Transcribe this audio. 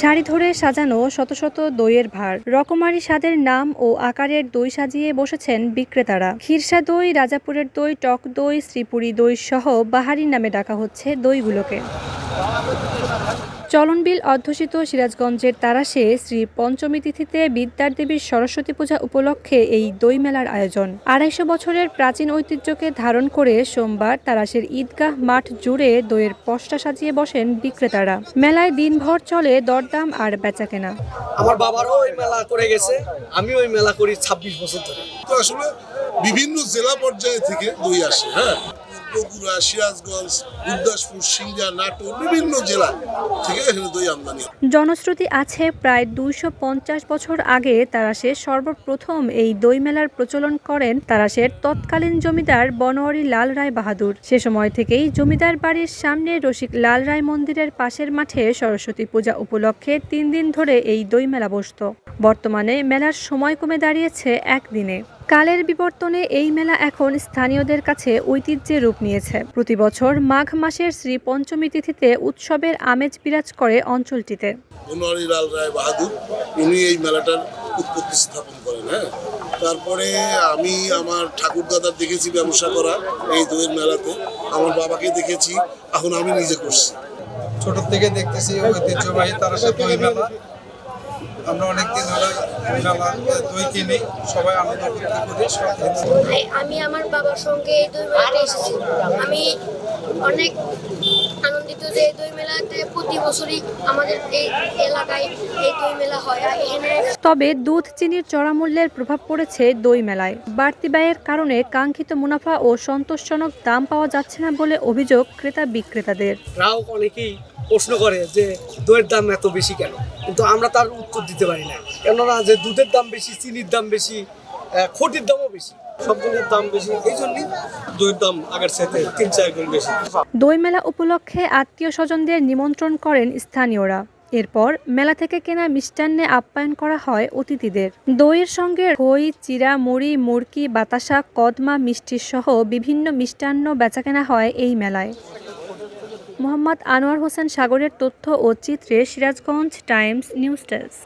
শাড়ি ধরে সাজানো শত শত দইয়ের ভার। রকমারি স্বাদের নাম ও আকারের দই সাজিয়ে বসেছেন বিক্রেতারা। খিরসা দই, রাজাপুরের দই, টক দই, শ্রীপুরি দই সহ বাহারি নামে ডাকা হচ্ছে দইগুলোকে। চলনবিল অধ্যুষিত সিরাজগঞ্জের তারাশে শ্রী পঞ্চমী তিথিতে বিদ্যার দেবীর সরস্বতী পূজা উপলক্ষে এই দই মেলার আয়োজন। আড়াইশো বছরের প্রাচীন ঐতিহ্যকে ধারণ করে সোমবার তারাশের ঈদগাহ মাঠ জুড়ে দইয়ের পসরা সাজিয়ে বসেন বিক্রেতারা। মেলায় দিনভর চলে দরদাম আর বেচাকেনা। আমার বাবারও ওই মেলা করে গেছে আমি ওই মেলা করি ছাব্বিশ বছর ধরে। তো আসলে বিভিন্ন জেলা পর্যায়ে থেকে দই আসে হ্যাঁ? বগুড়া, সিরাজগঞ্জ গুরদাসপুর সিংড়া নাটোর, বিভিন্ন জেলা থেকে এখানে দই আমদানি। জনশ্রুতি আছে প্রায় দুইশো পঞ্চাশ বছর আগে তারাশে সর্বপ্রথম এই দই মেলার প্রচলন করেন। তারাশের তৎকালীন জমিদার বনোয়ারি লাল রায় বাহাদুর। সে সময় থেকেই জমিদার বাড়ির সামনে রসিক লাল রায় মন্দিরের পাশের মাঠে সরস্বতী পূজা উপলক্ষে তিন দিন ধরে এই দই মেলা বসত। বর্তমানে মেলার সময় কমে দাঁড়িয়েছে একদিনে। কালের বিবর্তনে এই মেলা এখন স্থানীয়দের কাছে ঐতিহ্যের রূপ নিয়েছে। প্রতি বছর মাঘ মাসের শ্রী পঞ্চমী তিথিতে উৎসবের আমেজ বিরাজ করে অঞ্চলটিতে। রায় বাহাদুর উনি এই মেলাটার উৎপত্তি স্থাপন করেন হ্যাঁ? তারপরে আমি আমার ঠাকুর দাদার দেখেছি ব্যবসা করা এই দইয়ের মেলাতে। আমার বাবাকে দেখেছি এখন আমি নিজে করছি। ছোট থেকে দেখতেছি ঐতিহ্যবাহী তারা সে দই মেলা। আমরা অনেকদিন ধরে মেলা দই কিনি সবাই আনন্দ করতে করি আমি আমার বাবার সঙ্গে এই দই মেলাতে এসেছি। আমি অনেক আনন্দিত যে এই দই মেলাতে প্রতি বছরই আমাদের এই এলাকায় এই দই মেলা হয়। আর এখানে তবে দুধ চিনির চড়া মূল্যের প্রভাব পড়েছে দই মেলায়। বাড়তি ব্যয়ের কারণে কাঙ্ক্ষিত মুনাফা ও সন্তোষজনক দাম পাওয়া যাচ্ছে না বলে অভিযোগ ক্রেতা বিক্রেতাদের। গ্রাহক অনেকেই প্রশ্ন করে যে দইয়ের দাম এত বেশি কেন? কিন্তু আমরা তার উত্তর দিতে পারি না কেননা যে দুধের দাম বেশি, চিনির দাম বেশি খটির দামও বেশি। দই মেলা উপলক্ষে আত্মীয় স্বজনদের নিমন্ত্রণ করেন স্থানীয়রা। এরপর মেলা থেকে কেনা মিষ্টান্নে আপ্যায়ন করা হয় অতিথিদের। দইয়ের সঙ্গে খই, চিরা, মুড়ি, মুরকি, বাতাসা, কদমা মিষ্টি সহ বিভিন্ন মিষ্টান্ন বেচাকেনা হয় এই মেলায়। মোহাম্মদ আনোয়ার হোসেন সাগরের তথ্য ও চিত্রে সিরাজগঞ্জ টাইমস নিউজ ডেস্ক।